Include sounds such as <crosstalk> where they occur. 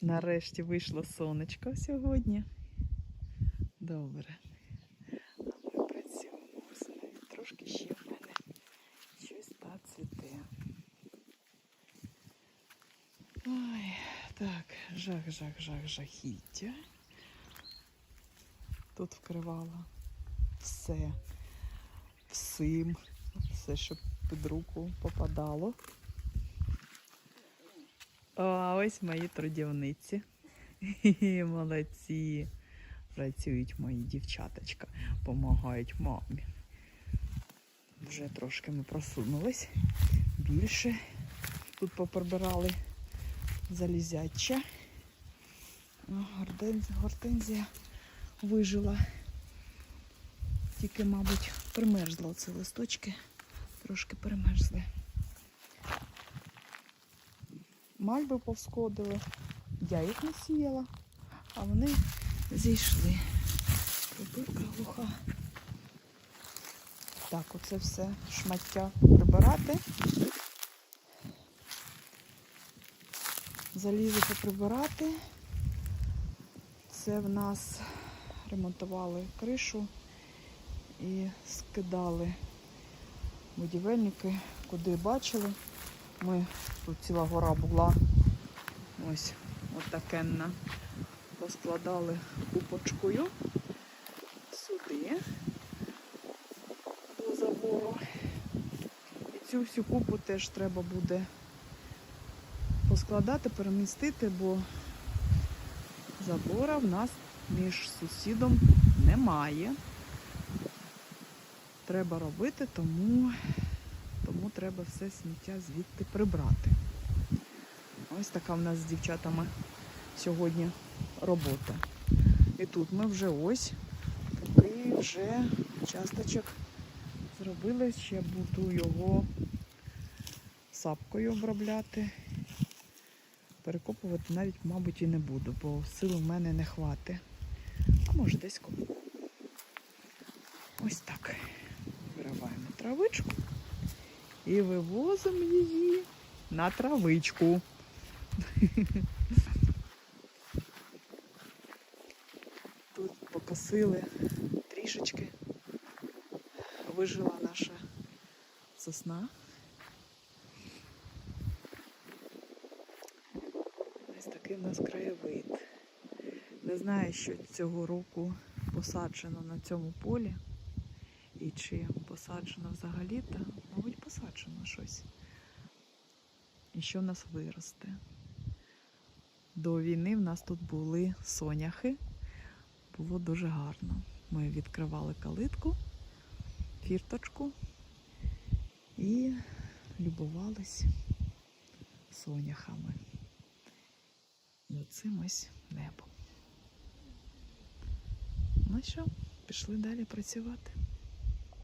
Нарешті вийшло сонечко сьогодні. Добре. Ми працюємо. Все, Трошки ще в мене щось та цвіте. Так, жах, жах, жах, жахіття. Тут вкривала все всім, все, що під руку попадало. А ось мої трудівниці. <laughs> Молодці. Працюють мої дівчаточка, допомагають мамі. Вже трошки ми просунулись. Більше. Тут поприбирали залізяча. О, гортензія, вижила. Тільки, мабуть, примерзла оці листочки. Трошки примерзли. Мальби повсходили. Я їх не сіяла, а вони зійшли. Прибирка глуха. Так, оце все шмаття прибирати. Залізо поприбирати. Це в нас ремонтували кришу і скидали будівельники, куди бачили. Ми тут ціла гора була. Ось отакенна. Поскладали купочкою сюди до забору. І цю всю купу теж треба буде поскладати, перемістити, бо забора в нас між сусідом немає. Треба робити, тому тому треба все сміття звідти прибрати. Ось така в нас з дівчатами сьогодні робота. І тут ми вже ось такий вже часточок зробили. Ще буду його сапкою обробляти. Перекопувати навіть, мабуть, і не буду, бо сил в мене не хватить. А може десь кому. Ось так. Вириваємо травичку і вивозимо її на травичку. Тут покосили трішечки. Вижила наша сосна. Ось такий в нас краєвид. Не знаю, що цього року посаджено на цьому полі. І чи посаджено взагалі, та, мабуть, посаджено щось. І що в нас виросте. До війни в нас тут були соняхи. Було дуже гарно. Ми відкривали калитку, фірточку і любувались соняхами. І оцим ось небом. Ну що, пішли далі працювати.